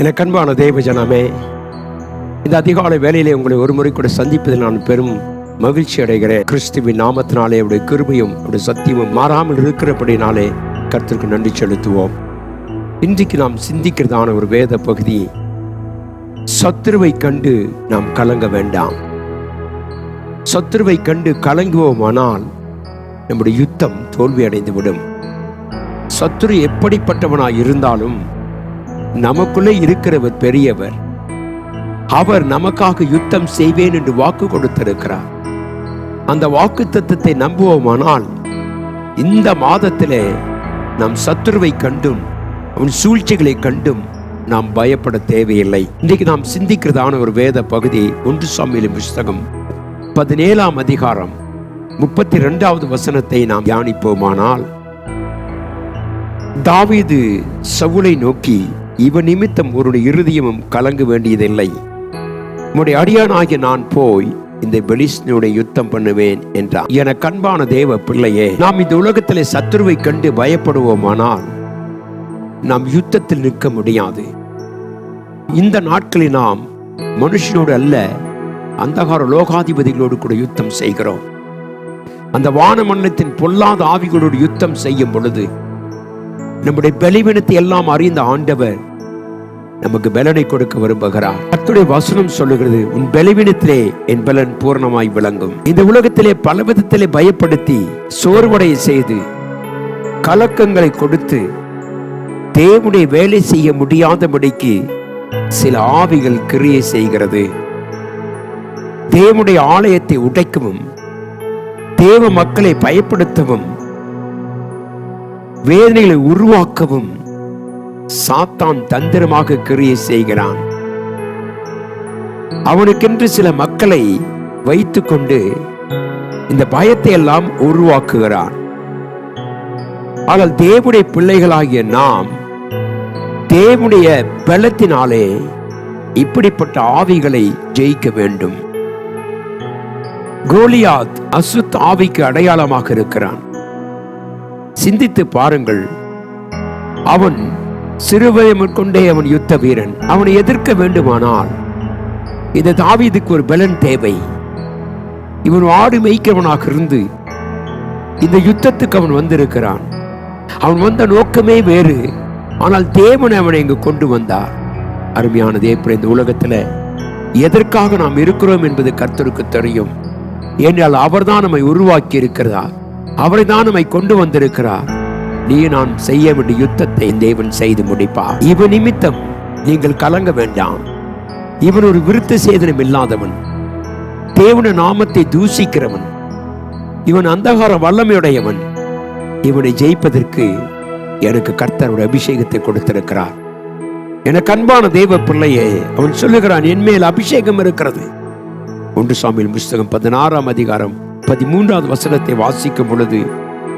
எனக்கு அன்பான தேவ ஜனமே இந்த அதிகாலை வேலையிலே உங்களை ஒரு முறை கூட சந்திப்பதில் நான் பெரும் மகிழ்ச்சி அடைகிறேன். கிறிஸ்துவின் நாமத்தினாலே அவருடைய கிருபையும் அவருடைய சத்தியமும் மாறாமல் இருக்கிறபடினாலே கருத்திற்கு நன்றி செலுத்துவோம். இன்றைக்கு நாம் சிந்திக்கிறதான ஒரு வேத பகுதி சத்துருவை கண்டு நாம் கலங்க வேண்டாம். சத்துருவை கண்டு கலங்குவோமானால் நம்முடைய யுத்தம் தோல்வி அடைந்துவிடும் சத்துரு எப்படிப்பட்டவனாய் இருந்தாலும் நமக்குள்ளே இருக்கிறவர் பெரியவர். அவர் நமக்காக யுத்தம் செய்வேன் என்று வாக்கு கொடுத்திருக்கிறார். அந்த வாக்கு தத்துவத்தை நம்புவோமானால் இந்த மாதத்திலே நம் சத்துருவை கண்டும் அவன் சூழ்ச்சிகளை கண்டும் நாம் பயப்பட தேவையில்லை. இன்றைக்கு நாம் சிந்திக்கிறதான ஒரு வேத பகுதி ஒன்று சாமியிலும் புஸ்தகம் பதினேழாம் அதிகாரம் முப்பத்தி ரெண்டாவது வசனத்தை நாம் தியானிப்போமானால் தாவீது சவுளை நோக்கி இவன் நிமித்தம் ஒரு இருதயமும் கலங்க வேண்டியதில்லை. உம்முடைய அடியானாகிய நான் போய் இந்த பெலிஸ்னுடைய யுத்தம் பண்ணுவேன் என்றார் என கண்பான தேவ பிள்ளையே நாம் இந்த உலகத்திலே சத்துருவை கண்டு பயப்படுவோமானால் நாம் யுத்தத்தில் நிற்க முடியாது. இந்த நாட்களில் நாம் மனுஷனோடு அல்ல அந்தகார லோகாதிபதிகளோடு கூட யுத்தம் செய்கிறோம். அந்த வானமண்டலத்தின் பொல்லாத ஆவிகளோடு யுத்தம் செய்யும் பொழுது நம்முடைய பலிவினத்தை எல்லாம் அறிந்த ஆண்டவர் நமக்கு பலனை கொடுக்க விரும்புகிறார். அத்துடைய வசனம் சொல்லுகிறது உன் பலவீனத்திலே என் பலன் பூர்ணமாய் விளங்கும். இந்த உலகத்திலே பல விதத்திலே பயப்படுத்தி சோர்வடைய செய்து கலக்கங்களை கொடுத்து தேவனுடைய வேலை செய்ய முடியாதபடிக்கு சில ஆவிகள் கிரியை செய்கிறது. தேவனுடைய ஆலயத்தை உடைக்கவும் தேவ மக்களை பயப்படுத்தவும் வேதனைகளை உருவாக்கவும் சாத்தான் தந்திரமாக கிரியை செய்கிறான். அவனுக்கென்று சில மக்களை வைத்துக்கொண்டு இந்த பயத்தை எல்லாம் உருவாக்குகிறான். ஆனால் தேவனுடைய பிள்ளைகளாகிய நாம் தேவனுடைய பலத்தினாலே இப்படிப்பட்ட ஆவிகளை ஜெயிக்க வேண்டும். கோலியாத் அசுத் ஆவிக்கு அடையாளமாக இருக்கிறான். சிந்தித்து பாருங்கள் அவன் சிறுவயம் கொண்டே அவன் யுத்த வீரன். அவனை எதிர்க்க வேண்டுமானால் இந்த தாவீதுக்கு ஒரு பலன் தேவை. இவன் ஆடு மேய்க்கிறவனாக இருந்து இந்த யுத்தத்துக்கு அவன் வந்திருக்கிறான். அவன் வந்த நோக்கமே வேறு. ஆனால் தேவன் அவனை இங்கு கொண்டு வந்தார். அருமையான தேவன் இந்த உலகத்துல எதற்காக நாம் இருக்கிறோம் என்பது கர்த்தருக்கு தெரியும். ஏனால் அவர்தான் நம்மை உருவாக்கி இருக்கிறார் அவரை தான் நம்மை கொண்டு வந்திருக்கிறார். நீ நான் செய்ய வேண்டிய யுத்தத்தை தேவன் செய்து முடிப்பார். இவன் நிமித்தம் நீங்கள் கலங்க வேண்டாம். இவன் ஒரு விருத்த சேதனம் இல்லாதவன். தேவன நாமத்தை தூசிக்கிறவன் இவன் அந்தகார வல்லமையுடையவன். இவனை ஜெயிப்பதற்கு எனக்கு கர்த்தருடைய அபிஷேகத்தை கொடுத்திருக்கிறார். எனக்கு அன்பான தேவ பிள்ளையே அவன் சொல்லுகிறான் என் மேல் அபிஷேகம் இருக்கிறது. ஒன்று சாமியில் புஸ்தகம் பதினாறாம் அதிகாரம் பதிமூன்றாவது வசனத்தை வாசிக்கும் பொழுது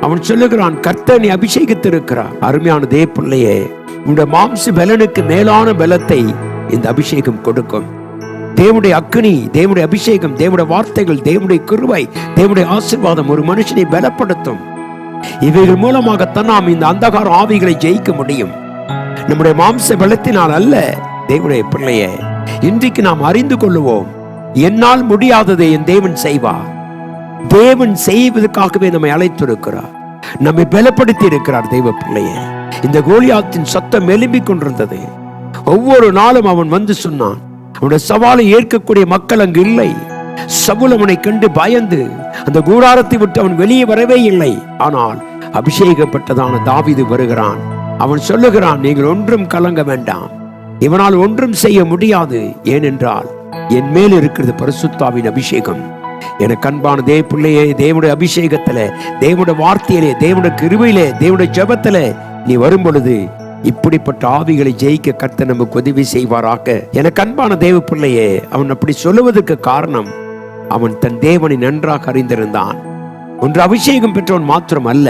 அவன் சொல்லுகிறான் கர்த்தனை அபிஷேகித்திருக்கிறார். அருமையான தேவ பிள்ளையே உங்களுடைய மாம்ச பலனுக்கு மேலான பலத்தை இந்த அபிஷேகம் கொடுக்கும். தேவனுடைய அக்னி தேவனுடைய அபிஷேகம் தேவனுடைய வார்த்தைகள் தேவனுடைய குருவை தேவனுடைய ஆசீர்வாதம் ஒரு மனுஷனை பலப்படுத்தும். இவைகள் மூலமாகத்தான் நாம் இந்த அந்தகார ஆவிகளை ஜெயிக்க முடியும். நம்முடைய மாம்ச பலத்தினால் அல்ல தேவனுடைய பிள்ளையே இன்றைக்கு நாம் அறிந்து கொள்ளுவோம் என்னால் முடியாததை என் தேவன் செய்வார். தேவன் செய்வதற்காகவே நம்மை அழைத்திருக்கிறார். நம்மை பலப்படுத்தி இருக்கிறார் தெய்வ பிள்ளைய இந்த கோலியாத்தின் சத்தம் எழும்பிக் கொண்டிருந்தது. ஒவ்வொரு நாளும் அவன் வந்து சொன்னான் அவனுடைய சவாலை ஏற்கக்கூடிய மக்கள் அங்கு இல்லை. சவுல் அவனை கண்டு பயந்து அந்த கூடாரத்தை விட்டு அவன் வெளியே வரவே இல்லை. ஆனால் அபிஷேகப்பட்டதான தாவிது வருகிறான். அவன் சொல்லுகிறான் நீங்கள் ஒன்றும் கலங்க வேண்டாம். இவனால் ஒன்றும் செய்ய முடியாது. ஏனென்றால் என் மேல் இருக்கிறது பரிசுத்தாவின் அபிஷேகம். எனக்கு அன்பான தேவ பிள்ளையே தேவனுடைய அபிஷேகத்தில் தேவனுடைய வார்த்தையிலே தேவனுடைய கிருபையிலே தேவனுடைய ஜபத்தில் நீ வரும் பொழுது இப்படிப்பட்ட ஆவிகளை ஜெயிக்க கர்த்தர் நமக்கு உதவி செய்வாராக. எனக்கு அன்பான தேவ பிள்ளையே அவன் அப்படி சொல்லுவதற்கு காரணம் அவன் தன் தேவனை நன்றாக அறிந்திருந்தான். ஒன்று அபிஷேகம் பெற்றவன் மாத்திரம் அல்ல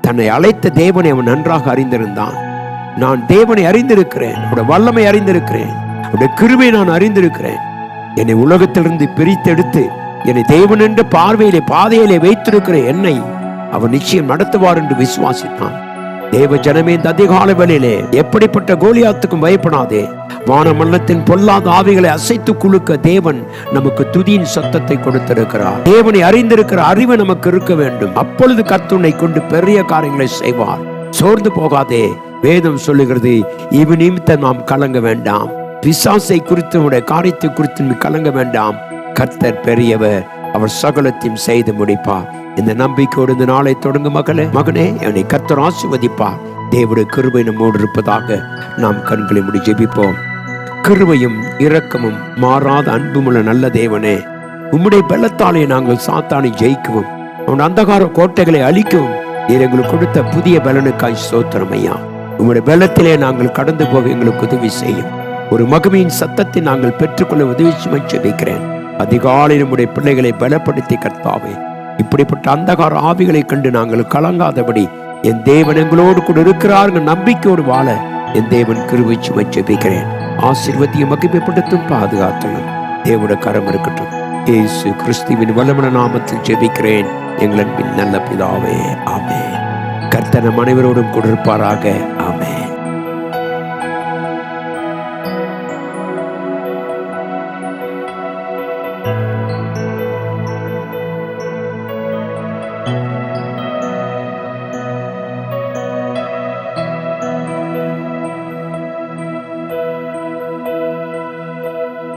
தன்னை அழைத்த தேவனை அவன் நன்றாக அறிந்திருந்தான். நான் தேவனை அறிந்திருக்கிறேன் அவருடைய வல்லமை அறிந்திருக்கிறேன் அவருடைய கிருபை நான் அறிந்திருக்கிறேன். என்னை உலகத்திலிருந்து பிரித்தெடுத்து என்னை தேவன் என்ற பார்வையிலே பாதையிலே வைத்திருக்கிற என்னை அவர் நிச்சயம் நடத்துவார் என்று விசுவாசித்தான். தேவ ஜனமே இந்த அதிகால வேலையிலே எப்படிப்பட்ட கோலியாத்துக்கும் பயப்படாதே. வானமல்லத்தின் பொல்லாத ஆவிகளை அசைத்து குலுக்க தேவன் நமக்கு துதியின் சத்தத்தை கொடுத்திருக்கிறார். தேவனை அறிந்திருக்கிற அறிவு நமக்கு இருக்க வேண்டும். அப்பொழுது கத்துணை கொண்டு பெரிய காரியங்களை செய்வார். சோர்ந்து போகாதே. வேதம் சொல்லுகிறது இவ நிமித்தம் நாம் கலங்க வேண்டாம். பிசாசை குறித்து உடைய காரியத்தை குறித்து கலங்க வேண்டாம். கர்த்தர் பெரியவர் அவர் சகலத்தையும் செய்து முடிப்பார் இந்த நம்பிக்கையோடு இந்த நாளை தொடங்கும் மகளே. மகனே என்னை கர்த்தர் ஆசிர்வதிப்பார் தேவடைய கிருபை நம்மோடு இருப்பதாக நாம் கண்களை முடி ஜெபிப்போம். கிருபையும் இரக்கமும் மாறாத அன்புமுள்ள நல்ல தேவனே உம்முடைய பலத்தாலே நாங்கள் சாத்தானை ஜெயிக்கவும் அவன் அந்தகார கோட்டைகளை அழிக்கவும் நீர் எங்களுக்கு கொடுத்த புதிய பலனுக்காய் சோத்திரம் ஐயா. உங்களுடைய பலத்திலே நாங்கள் கடந்து போக எங்களுக்கு உதவி செய்யும். ஒரு மகிமையின் சத்தத்தை நாங்கள் பெற்றுக்கொள்ள உதவி சுமை ஜெபிக்கிறேன். அதிகாலை நம்முடைய பிள்ளைகளை பலப்படுத்தி கர்த்தாவே. இப்படிப்பட்ட அந்தகார ஆவிகளை கண்டு நாங்கள் கலங்காதபடி என் தேவன் எங்களோடு கூட இருக்கிறார்கள் நம்பிக்கையோடு வாழ என் தேவன் கிருவை சுமை ஜெபிக்கிறேன். ஆசீர்வதியும் மகிமைப்படுத்தும் பாதுகாத்தலும் தேவோட கரம் இருக்கட்டும். இயேசு கிறிஸ்துவின் வல்லமன நாமத்தில் ஜெபிக்கிறேன். எங்களின் நல்ல பிதாவே ஆமே கர்த்தனம் அனைவரோடும் கொடுப்பாராக ஆமே